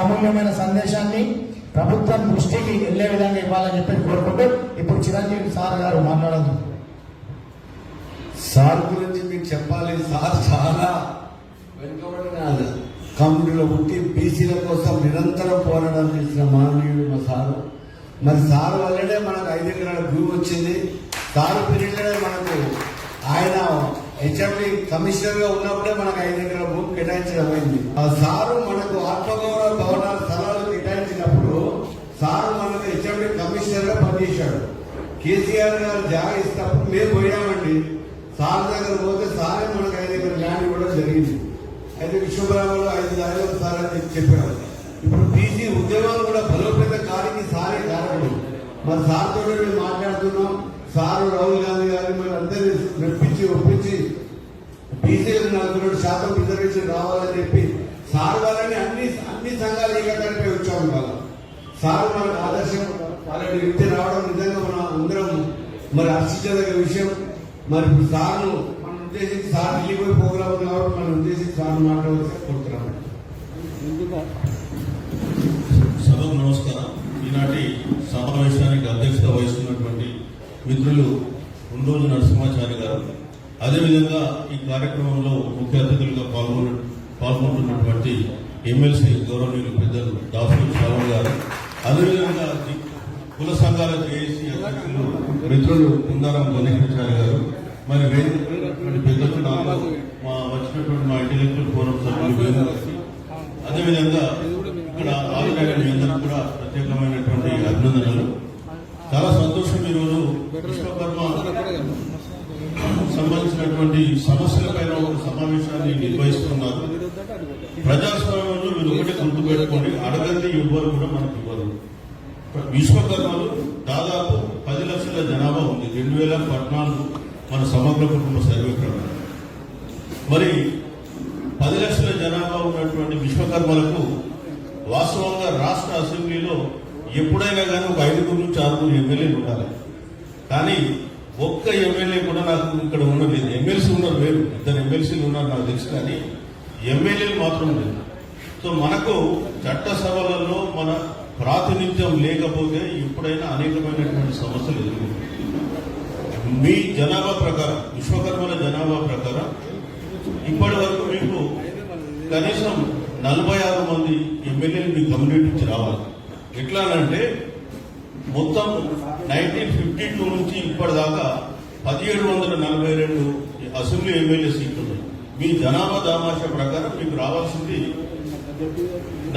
అమూల్యమైన సందేశాన్ని ప్రభుత్వం దృష్టికి వెళ్ళే విధంగా ఇవ్వాలని చెప్పి కోరుకుంటూ ఇప్పుడు చిరంజీవి సార్ గారు మాట్లాడదు. సార్ గురించి మీకు చెప్పాలి. సార్ చాలా వెనుకబడిన కమ్యూనిటీలో పుట్టి బీసీల కోసం నిరంతరం పోరాటం చేసిన మానవీయుడు మా సారు. మరి సార్ వల్లనే మనకు ఐదు ఎకరాల భూమి వచ్చింది. సార్ పీరియడ్లోనే మనకు ఆయన హెచ్ఎండి కమిషనర్గా ఉన్నప్పుడే మనకు ఐదు ఎకరాల భూమి కేటాయించడం అయింది ఆ సారు మనకు ఆత్మగౌరవ భవనాల స్థలాలు కేటాయించినప్పుడు సారు మనకు హెచ్ఎండి కమిషనర్గా పనిచేశాడు. కేసీఆర్ గారు జాగా ఇచ్చినప్పుడు మేము పోయామండి. సార్ దగ్గర పోతే సారే మనకు ఐదు ఎకరాల ల్యాండ్ ఇవ్వడం జరిగింది. అయితే విశ్వబ్రాహ్మణులు ఐదు దారిలో సార్ అని చెప్పాడు ఇప్పుడు బీసీ ఉద్యమాలు కూడా బలోపేత కారికి సారే కారణం. మరి సార్తో మేము మాట్లాడుతున్నాం. సారు రాహుల్ గాంధీ గారిని మేము అందరినీ బీసీలకు నలభై రెండు శాతం రిజర్వేషన్ రావాలని చెప్పి సార్ వాళ్ళని అన్ని అన్ని సంఘాలు ఏకతాటిపై వచ్చాము వాళ్ళు సార్ మనకు ఆదర్శం వాళ్ళని వ్యక్తి రావడం నిజంగా మనం అందరం మరి హర్షించదగ్గ విషయం. మరి ఇప్పుడు సార్ను మనం ఉద్దేశించి సార్ వెళ్ళిపోయి ప్రోగ్రాం కాబట్టి మనం ఉద్దేశించి సార్ మాట్లాడవలసి కోరుతున్నాం. సభకు నమస్కారం. ఈనాటి సమావేశానికి అధ్యక్షత వహిస్తున్నటువంటి మిత్రులు ఉండోజు నరసింహాచారి గారు. అదేవిధంగా ఈ కార్యక్రమంలో ముఖ్య అతిథులుగా పాల్గొన పాల్గొంటున్నటువంటి ఎమ్మెల్సీ గౌరవనీయులు పెద్దలు దాసు శ్రావణ్ గారు. అదేవిధంగా కుల సంఘాల జేఏసీ అధ్యక్షులు మిత్రులు కుందారం గణేశాచారి గారు మరి వేదికటువంటి పెద్దలు నాకు మా వచ్చినటువంటి మా ఇంటెలెక్చువల్ ఫోరం సభ్యులు వేణు అదేవిధంగా ఇక్కడ ఆదినారాయణ మీ అందరికీ కూడా ప్రత్యేకమైనటువంటి అభినందనలు చాలా సంతోషం ఈరోజు విశ్వకర్మ సంబంధించినటువంటి సమస్యలపైన ఒక సమావేశాన్ని నిర్వహిస్తున్నారు ప్రజాస్వామ్యంలో మీరు ఒకటి గుర్తుపెట్టుకోండి అడగంది ఇవ్వరు కూడా మనకు ఇవ్వరు. విశ్వకర్మలు దాదాపు పది లక్షల జనాభా ఉంది. రెండు వేల పద్నాలుగు మన సమగ్ర కుటుంబ సర్వే ప్రకారం. మరి పది లక్షల జనాభా ఉన్నటువంటి విశ్వకర్మలకు వాస్తవంగా రాష్ట్ర అసెంబ్లీలో ఎప్పుడైనా కానీ ఒక ఐదుగురు నుంచి ఆరుగురు ఎమ్మెల్యేలు ఉండాలి. కానీ ఒక్క ఎమ్మెల్యే కూడా నాకు ఇక్కడ ఉండలేదు. ఎమ్మెల్సీ ఉన్నారు వేరు ఇద్దరు ఎమ్మెల్సీలు ఉన్నారు నాకు తెలుసు కానీ ఎమ్మెల్యేలు మాత్రం లేదు సో మనకు చట్టసభలలో మన ప్రాతినిధ్యం లేకపోతే ఎప్పుడైనా అనేకమైనటువంటి సమస్యలు ఎదుర్కొంటాయి. మీ జనాభా ప్రకారం విశ్వకర్మల జనాభా ప్రకారం ఇప్పటి వరకు మీకు కనీసం నలభై ఆరు మంది ఎమ్మెల్యేలు మీ కమ్యూనిటీ నుంచి రావాలి. ఎట్లా అంటే మొత్తం నైన్టీన్ ఫిఫ్టీ టూ నుంచి ఇప్పటిదాకా పదిహేడు వందల నలభై రెండు అసెంబ్లీ ఎమ్మెల్యే సీట్లు ఉన్నాయి. మీ జనాభా దామాష ప్రకారం మీకు రావాల్సింది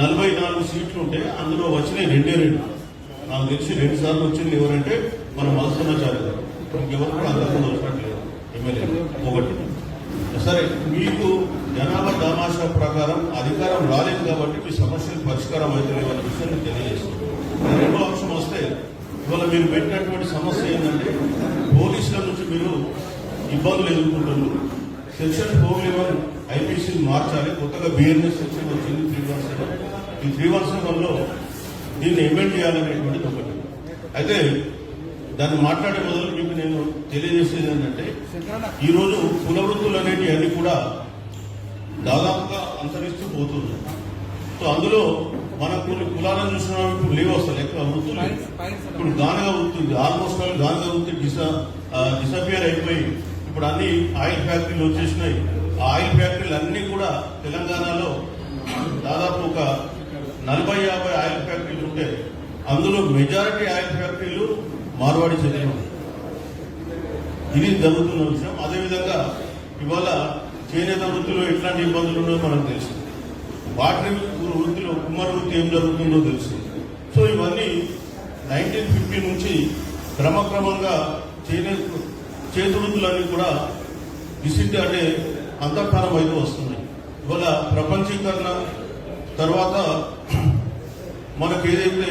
నలభై నాలుగు సీట్లు ఉంటే అందులో వచ్చినాయి రెండే రెండు. నాకు తెలిసి రెండు సార్లు వచ్చింది ఎవరంటే మన మలసమాచార్య గారు ఇంకెవరు కూడా అంతకుముందు వచ్చినట్లేదు. ఎమ్మెల్యే ఒకటి. సరే మీకు జనాభా దామాషా ప్రకారం అధికారం రాలేదు కాబట్టి మీ సమస్యలు పరిష్కారం అవుతున్నాయి అనే విషయాన్ని తెలియజేస్తుంది. రెండో అంశం వస్తే ఇవాళ మీరు పెట్టినటువంటి సమస్య ఏంటంటే పోలీసుల నుంచి మీరు ఇబ్బందులు ఎదుర్కొంటున్నారు. సెక్షన్ ఫోర్ లెవెన్ ఐపీసీని మార్చాలి కొత్తగా బిఎన్ఎస్ సెక్షన్ వచ్చింది త్రీ వన్ సెవెన్ ఈ త్రీ వన్ సెవెన్లో దీన్ని ఎమెండ్ చేయాలనేటువంటిది ఒకటి అయితే దాన్ని మాట్లాడే మొదలు మీకు నేను తెలియజేసేది ఏంటంటే ఈరోజు కుల వృత్తులు అనేవి అన్ని కూడా దాదాపుగా అంతరిస్తూ పోతుంది సో అందులో మన కొన్ని కులాలను చూసిన ఇప్పుడు లేవు అసలు ఎక్కువ వృత్తులు ఇప్పుడు గానగా వృత్తి ఆల్మోస్ట్ ఆల్ గానగా వృత్తి డిస డిసపియర్ అయిపోయి ఇప్పుడు అన్ని ఆయిల్ ఫ్యాక్టరీలు వచ్చేసినాయి. ఆయిల్ ఫ్యాక్టరీలు అన్నీ కూడా తెలంగాణలో దాదాపు ఒక నలభై యాభై ఆయిల్ ఫ్యాక్టరీలు ఉంటే అందులో మెజారిటీ ఆయిల్ ఫ్యాక్టరీలు మార్వాడి చెందిన ఇది జరుగుతున్న విషయం. అదేవిధంగా ఇవాళ చేనేత వృత్తిలో ఎట్లాంటి ఇబ్బందులు ఉన్నాయో మనకు తెలుసు. వాటర్ వృత్తిలో కుమ్మర వృత్తి ఏం జరుగుతుందో తెలుసు. సో ఇవన్నీ నైన్టీన్ ఫిఫ్టీ నుంచి క్రమక్రమంగా చేనేత చేతి వృత్తులన్నీ కూడా డిసిడ్ అంటే అంతర్ధానం అయితే వస్తున్నాయి ఇవాళ ప్రపంచీకరణ తర్వాత మనకు ఏదైతే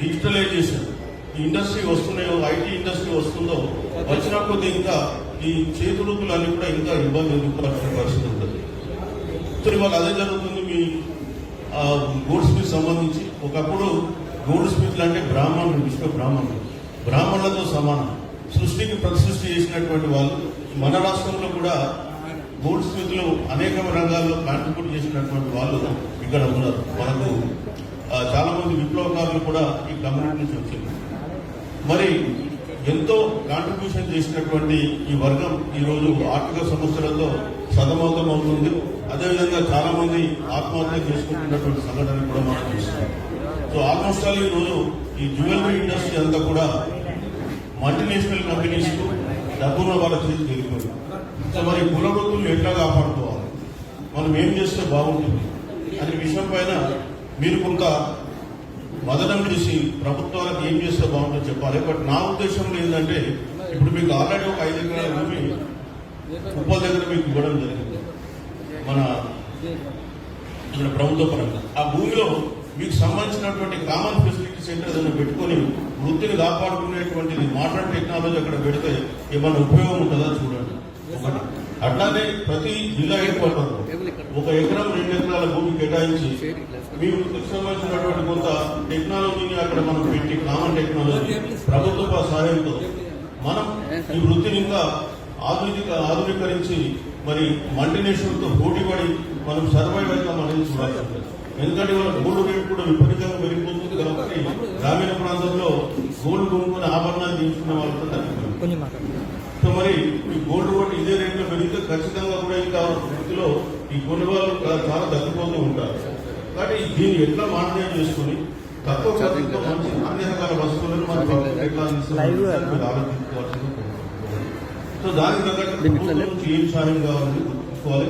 డిజిటలైజేషన్ ఈ ఇండస్ట్రీ వస్తున్నాయో ఐటీ ఇండస్ట్రీ వస్తుందో వచ్చిన కొద్ది ఇంకా ఈ చేతి వృత్తులన్నీ కూడా ఇంకా ఇబ్బంది ఎదుర్కోవాల్సిన పరిస్థితి ఉంటుంది. సో ఇవాళ అదే జరుగుతుంది మీ గోల్డ్ స్మిత్ సంబంధించి. ఒకప్పుడు గోల్డ్ స్మిత్లు అంటే బ్రాహ్మణులు విశ్వ బ్రాహ్మణులు. బ్రాహ్మణులతో సమానం. సృష్టికి ప్రతిసృష్టి చేసినటువంటి వాళ్ళు మన రాష్ట్రంలో కూడా గోల్డ్ స్మిత్లు అనేక రంగాల్లో కాంట్రిబ్యూట్ చేసినటువంటి వాళ్ళు ఇక్కడ ఉన్నారు. మనకు చాలామంది విప్లవకారులు కూడా ఈ కమ్యూనిటీ నుంచి వచ్చింది మరి ఎంతో కాంట్రిబ్యూషన్ చేసినటువంటి ఈ వర్గం ఈ రోజు ఆర్థిక సమస్యలతో సతమతం అవుతుంది. అదేవిధంగా చాలామంది ఆత్మహత్య చేసుకుంటున్నటువంటి సంఘటన కూడా మనం చూస్తున్నాం. సో ఆల్మోస్ట్ ఆల్ ఈరోజు రోజు ఈ జ్యువెలరీ ఇండస్ట్రీ అంతా కూడా మల్టీనేషనల్ కంపెనీస్కు డబ్బున్న వాళ్ళ చేతికి వెళ్ళిపోయింది మరి కుల వృత్తులను ఎట్లా కాపాడుకోవాలి? మనం ఏం చేస్తే బాగుంటుంది? అనే విషయం పైన మీరు కొంత మదనం చేసి ప్రభుత్వాలకు ఏం చేస్తే బాగుంటుందో చెప్పాలి. బట్ నా ఉద్దేశంలో ఏంటంటే ఇప్పుడు మీకు ఆల్రెడీ ఒక ఐదు ఎకరాల భూమి ఉప్పల దగ్గర మీకు ఇవ్వడం జరిగింది. మన ఇక్కడ ప్రభుత్వ పరంగా. ఆ భూమిలో మీకు సంబంధించినటువంటి కామన్ ఫెసిలిటీ సెంటర్ ఏదైనా పెట్టుకొని వృత్తిని కాపాడుకునేటువంటిది మోడర్న్ టెక్నాలజీ అక్కడ పెడితే ఏమైనా ఉపయోగం ఉంటుందా చూడండి. ఒకటి అట్లానే ప్రతి జిల్లా హెడ్ క్వార్టర్ ఒక ఎకరం రెండు ఎకరాల భూమి కేటాయించి మీ వృత్తికి సంబంధించినటువంటి కొంత టెక్నాలజీని అక్కడ మనం పెట్టి కామన్ టెక్నాలజీ ప్రభుత్వ సహాయంతో మనం ఈ వృత్తిని ఇంకా ఆధునిక ఆధునీకరించి మరి మల్టీనేషనల్తో పోటీ పడి మనం సర్వైవ్ అవుతాం అనేది చూడాల్సి ఎందుకంటే వాళ్ళ గోల్డ్ రేట్ కూడా విపరీతంగా పెరిగిపోతుంది. కాబట్టి గ్రామీణ ప్రాంతంలో గోల్డ్ కొనుక్కొని ఆభరణాలు తీసుకున్న వాళ్ళతో మాట్లాడు. సో మరి ఈ గోల్డ్ రేట్ ఇదే రేట్లో పెరిగితే ఖచ్చితంగా కూడా ఇంకా వృత్తిలో ఈ కొనుగోలు చాలా తగ్గిపోతూ ఉంటారు. కాబట్టి దీన్ని ఎట్లా మానిటర్ చేసుకుని తక్కువ ఖర్చుతో మంచి అన్ని రకాల వస్తువులను మనం ఎట్లా ఆలోచించుకోవాల్సింది సో దానికి తగ్గట్టు నుంచి ఏం సాయం కావాలని గుర్తుంచుకోవాలి.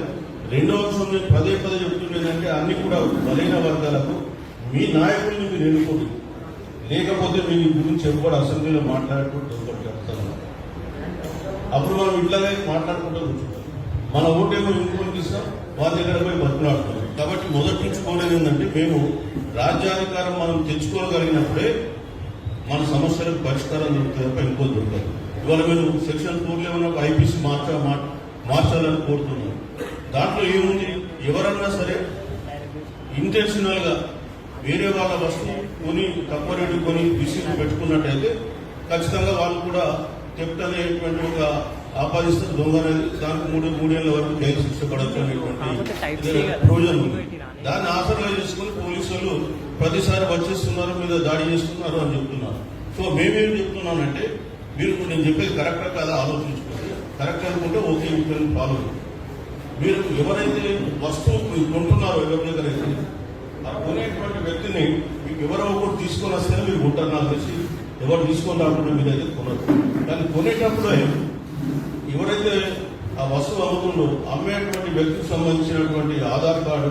రెండో అంశం నేను పదే పదే చెప్తుండేదంటే అన్ని కూడా బలైన వర్గాలకు మీ నాయకుల్ని మీరు ఎన్నుకోండి. లేకపోతే మీ గురించి ఎవరు అసెంబ్లీలో మాట్లాడుకుంటూ చెప్తాను అప్పుడు మనం ఇట్లానే మాట్లాడుకుంటూ కూర్చుంటాం. మన ఓటేమో ఇంకోటికి ఇస్తాం వాళ్ళ దగ్గర పోయి బతుకులాడుతాం కాబట్టి మొదటి నుంచి కోరేది ఏంటంటే మేము రాజ్యాధికారం మనం తెచ్చుకోగలిగినప్పుడే మన సమస్యలకు పరిష్కారం దొరుకుతాయి తప్ప ఇంకో దొరకదు ఇవాళ మీరు సెక్షన్ ఫోర్ ఏమైనా ఐపీసీ మార్చ మార్చాలని కోరుతున్నాం దాంట్లో ఏముంది? ఎవరన్నా సరే ఇంటెన్షనల్గా వేరే వాళ్ళ వస్తువు కొని తక్కువ రేటు కొని రిసీవ్ పెట్టుకున్నట్టయితే ఖచ్చితంగా వాళ్ళు కూడా థెఫ్ట్ అనేటువంటి ఒక ఆపాదిస్తారు దొంగ అనేది దానికి మూడు మూడేళ్ళ వరకు జైలు శిక్ష పడచ్చు అనేటువంటి ఉంది. దాన్ని ఆసరా చేసుకుని పోలీసులు ప్రతిసారి వచ్చేస్తున్నారు మీద దాడి చేస్తున్నారు అని చెప్తున్నారు. సో మేమేం చెప్తున్నానంటే మీరు నేను చెప్పేది కరెక్టా కాదా ఆలోచించుకోండి. కరెక్ట్ అనుకుంటే ఓకే యూ ఫాలో మీరు ఎవరైతే వస్తువు కొంటున్నారో ఎవరి దగ్గర అయితే ఆ వ్యక్తిని మీకు ఎవరో ఒకటి తీసుకొని వస్తేనే మీరు ఉంటారు నాకు తెలిసి. ఎవరు తీసుకొని రాకుండా మీరు కొనరు. కానీ కొనేటప్పుడే ఎవరైతే ఆ వస్తువు అమ్ముతుండో అమ్మేటువంటి వ్యక్తికి సంబంధించినటువంటి ఆధార్ కార్డు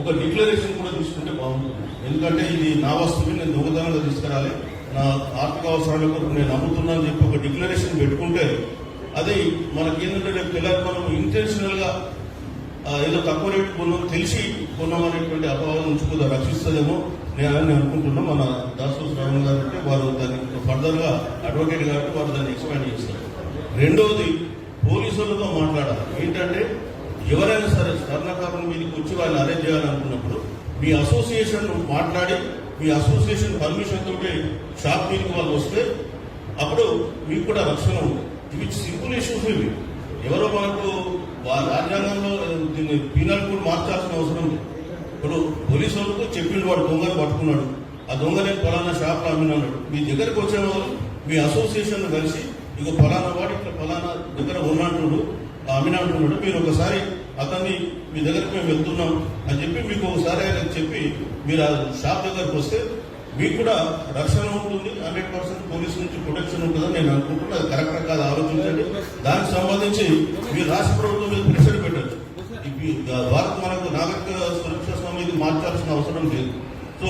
ఒక డిక్లరేషన్ కూడా తీసుకుంటే బాగుంటుంది. ఎందుకంటే ఇది నా వస్తువు నేను దొంగతనంగా తీసుకురాలి. నా ఆర్థిక అవసరాల కొరకు నేను అమ్ముతున్నాను చెప్పి ఒక డిక్లరేషన్ పెట్టుకుంటే అది మనకి ఏంటంటే రేపు పిల్లలు మనం ఇంటెన్షనల్గా ఏదో తక్కువ రేటు కొన్నాం తెలిసి కొన్నామనేటువంటి అపవాదం నుంచి కూడా రక్షిస్తుందేమో నేను అని అనుకుంటున్నా. మన దాసు రావణ గారు అంటే వారు దాన్ని ఫర్దర్గా అడ్వకేట్ కాబట్టి వారు దాన్ని ఎక్స్పాండ్ చేస్తారు. రెండవది పోలీసులతో మాట్లాడాలి. ఏంటంటే ఎవరైనా సరే స్వర్ణకారం మీదకి వచ్చి వాళ్ళని అరేంజ్ చేయాలనుకున్నప్పుడు మీ అసోసియేషన్ మాట్లాడి మీ అసోసియేషన్ పర్మిషన్ తోటి షాప్ మీదకి వాళ్ళు వస్తే అప్పుడు మీకు కూడా రక్షణ ఉంది ఇవి సింపుల్ ఇష్యూస్ ఇవి. ఎవరో మనకు రాజ్యాంగంలో దీన్ని పీనల్ కూడా మార్చాల్సిన అవసరం ఉంది. ఇప్పుడు పోలీసు వాళ్ళకు చెప్పిండు వాడు దొంగను పట్టుకున్నాడు. ఆ దొంగనే ఫలానా షాప్లో అమ్మినాడు మీ దగ్గరకు వచ్చే వాళ్ళు మీ అసోసియేషన్ కలిసి ఇక ఫలానా వాడు ఇట్లా ఫలానా దగ్గర ఉన్నట్టుడు అమ్మినట్టున్నాడు. మీరు ఒకసారి అతన్ని మీ దగ్గరికి మేము వెళ్తున్నాం అని చెప్పి మీకు ఒకసారి ఆయన చెప్పి మీరు ఆ షాప్ దగ్గరకు వస్తే మీకు కూడా రక్షణ ఉంటుంది హండ్రెడ్ పర్సెంట్ పోలీస్ నుంచి ప్రొటెక్షన్ ఉంటుందని నేను అనుకుంటున్నా అది కరెక్ట్ కాదు ఆలోచించండి. దానికి సంబంధించి మీరు రాష్ట్ర ప్రభుత్వం మీద ప్రెషర్ పెట్టచ్చు భారత్ మనకు నాగరిక సురక్ష సమితి మార్చాల్సిన అవసరం లేదు. సో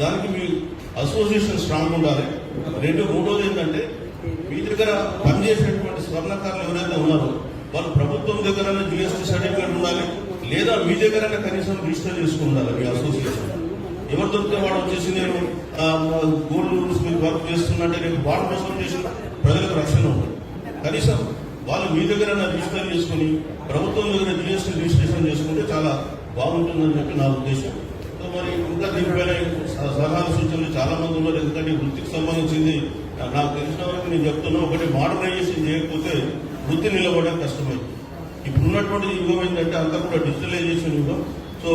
దానికి మీ అసోసియేషన్ స్ట్రాంగ్ ఉండాలి. రెండు మూడోది ఏంటంటే మీ దగ్గర పనిచేసేటువంటి స్వర్ణకారులు ఎవరైతే ఉన్నారో వాళ్ళు ప్రభుత్వం దగ్గర జిఎస్టీ సర్టిఫికేట్ ఉండాలి లేదా మీ దగ్గర కనీసం రిజిస్టర్ చేసుకుని ఉండాలి మీ అసోసియేషన్ ఎవరు దొరికితే వాడు వచ్చేసి నేను గోల్డ్ రూల్స్ మీద వర్క్ చేస్తున్నట్టే నేను వాడు మోసం చేసిన ప్రజలకు రక్షణ ఉంటుంది కనీసం వాళ్ళు మీ దగ్గర రిజిస్టర్ చేసుకుని ప్రభుత్వం దగ్గర జిఎస్టీ రిజిస్ట్రేషన్ చేసుకుంటే చాలా బాగుంటుందని చెప్పి నా ఉద్దేశం. సో మరి ఇంకా దీనిపైన సలహాలు సూచనలు చాలా మంది ఉన్నారు. ఎందుకంటే వృత్తికి సంబంధించింది నాకు తెలిసిన వరకు నేను చెప్తున్నా ఒకటి మోడర్నైజేషన్ చేయకపోతే వృత్తి నిలబడడం కష్టమైంది. ఇప్పుడు ఉన్నటువంటి యుగం ఏంటంటే అంతా కూడా డిజిటలైజేషన్ యుగం. సో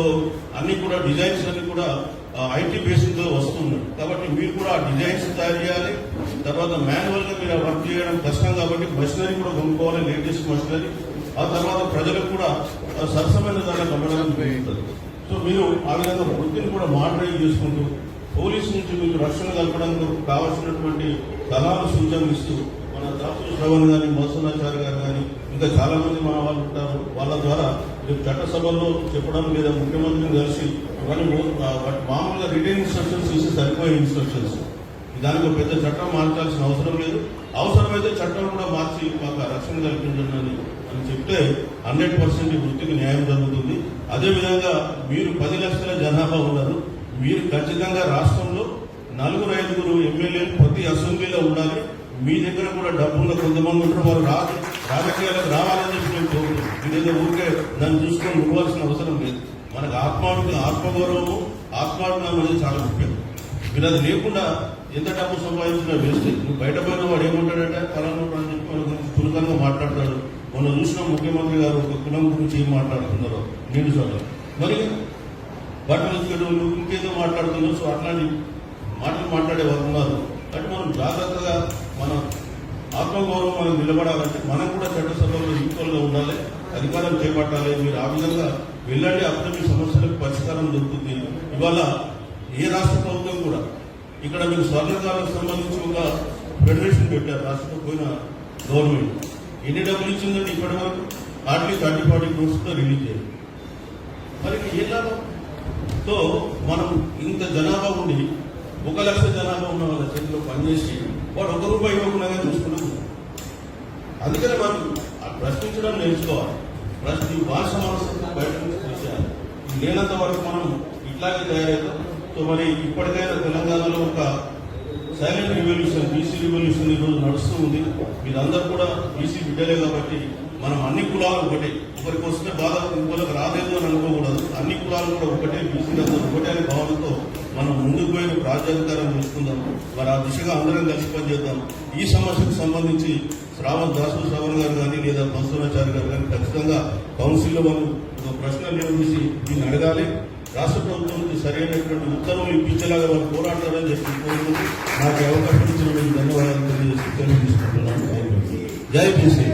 అన్ని కూడా డిజైన్స్ అన్ని కూడా ఐటీ బేసిక్ వస్తున్నాయి కాబట్టి మీరు కూడా ఆ డిజైన్స్ తయారు చేయాలి. తర్వాత మాన్యువల్గా మీరు వర్క్ చేయడం కష్టం కాబట్టి మషినరీ కూడా కొనుక్కోవాలి లేటెస్ట్ మషినరీ. ఆ తర్వాత ప్రజలకు కూడా సరసమైన ధరలకు అమ్మడానికి ఉపయోగిస్తుంది సో మీరు ఆ విధంగా వృత్తిని కూడా మాడరేట్ చేసుకుంటూ పోలీస్ నుంచి మీకు రక్షణ కల్పడానికి కావాల్సినటువంటి సలహాలు సూచనలు ఇస్తూ మన దాసు శ్రవణ్ గారి మోసనాచారి గారు కానీ ఇంకా చాలా మంది వాళ్ళు ఉంటారు. వాళ్ళ ద్వారా రేపు చట్టసభల్లో చెప్పడం లేదా ముఖ్యమంత్రిని కలిసి ఇవన్నీ మామూలుగా రిటైన్ ఇన్స్ట్రక్షన్స్ ఇస్తే సరిపోయే ఇన్స్ట్రక్షన్స్ దానికి ఒక పెద్ద చట్టం మార్చాల్సిన అవసరం లేదు. అవసరమైతే చట్టం కూడా మార్చి మాకు రక్షణ కల్పించండి అని అని చెప్తే హండ్రెడ్ పర్సెంట్ వృత్తికి న్యాయం జరుగుతుంది. అదేవిధంగా మీరు పది లక్షల జనాభా ఉన్నారు. మీరు ఖచ్చితంగా రాష్ట్రంలో నలుగురు ఐదుగురు ఎమ్మెల్యేలు ప్రతి అసెంబ్లీలో ఉండాలి. మీ దగ్గర కూడా డబ్బున్న కొంతమంది ఉంటారు. వారు రాదు. రాజకీయాలకు రావాలని చెప్పి నేను కోరుకుంటున్నాను. ఇదేదో ఊరికే నన్ను చూసుకొని ఉండవలసిన అవసరం లేదు. మనకు ఆత్మాభిక ఆత్మగౌరవము ఆత్మాభిమానం అనేది చాలా ముఖ్యం. మీరు అది లేకుండా ఎంత డబ్బు సంపాదించినా వేస్ట్. నువ్వు బయట పోయిన వాడు ఏమంటాడంటే? ఫలానా అని చెప్పి మన గురించి చులకనగా మాట్లాడతాడు. మొన్న చూసిన ముఖ్యమంత్రి గారు ఒక కులం గురించి ఏం మాట్లాడుతున్నారో? నేను చూడాలి మరి బట్టలు ఉతికేటోళ్ళు ఇంకేదో మాట్లాడుతున్నారు. సో అట్లాంటి మాటలు మాట్లాడే వాళ్ళు ఉన్నారు. అంటే మనం జాగ్రత్తగా మనం ఆత్మగౌరవం మనం నిలబడాలంటే మనం కూడా చట్టసభలో ఈక్వల్గా ఉండాలి అధికారం చేపట్టాలి. మీరు ఆ విధంగా వెళ్ళండి అప్పుడు మీ సమస్యలకు పరిష్కారం దొరుకుతుంది. ఇవాళ ఏ రాష్ట్ర ప్రభుత్వం కూడా ఇక్కడ మీకు స్వర్ణకాలకు సంబంధించి ఒక ఫెడరేషన్ పెట్టారు రాష్ట్రంలో పోయిన గవర్నమెంట్. ఎన్ని డబ్బులు ఇచ్చిందండి ఇప్పటి వరకు హార్డ్లీ థర్టీ ఫార్టీ క్రోర్స్తో రిలీజ్ చేయాలి మరి ఏ లాభం? సో మనం ఇంత జనాభా ఉండి ఒక లక్ష జనాభా ఉన్న వాళ్ళ చేతిలో పనిచేసి వాడు ఒక రూపాయి ఇవ్వకుండా చూసుకున్నాం అందుకని మనం ప్రశ్నించడం నేర్చుకోవాలి. ప్రశ్న భాష మనసు బయట నుంచి తీసేయాలి. లేనంత వరకు మనం ఇట్లాగే తయారవుతాం. సో మరి ఇప్పటికైనా తెలంగాణలో ఒక సైలెంట్ రివల్యూషన్ బీసీ రివల్యూషన్ ఈ రోజు నడుస్తూ ఉంది. మీరందరూ కూడా బీసీ బిడ్డలే కాబట్టి మనం అన్ని కులాలు ఒకటే. ఒకరికి వస్తే బాధ ఇంకొకరికి రాలేదు అని అనుకోకూడదు. అన్ని కులాలు కూడా ఒకటే బీసీలు ఒకటే అనే భావనతో మనం ముందుకు పోయిన రాజ్యాధికారం తీసుకుందాం మరి ఆ దిశగా అందరం కలిసి పనిచేద్దాం. ఈ సమస్యకు సంబంధించి శ్రావణ్ దాసు శ్రావణ్ గారు కానీ లేదా మన్సూరాచార్య గారు కానీ ఖచ్చితంగా కౌన్సిల్లో మనం ప్రశ్నలు నిర్వహించి దీన్ని అడగాలి. రాష్ట్ర ప్రభుత్వానికి సరైనటువంటి ఉత్తర్వులు ఇప్పించేలాగా వారు పోరాడతారని చెప్పి కోరుకుంటూ నాకు అవకాశం ఇచ్చినటువంటి ధన్యవాదాలు తెలియజేసి తెలియజేసుకుంటున్నాను. జై బీసీ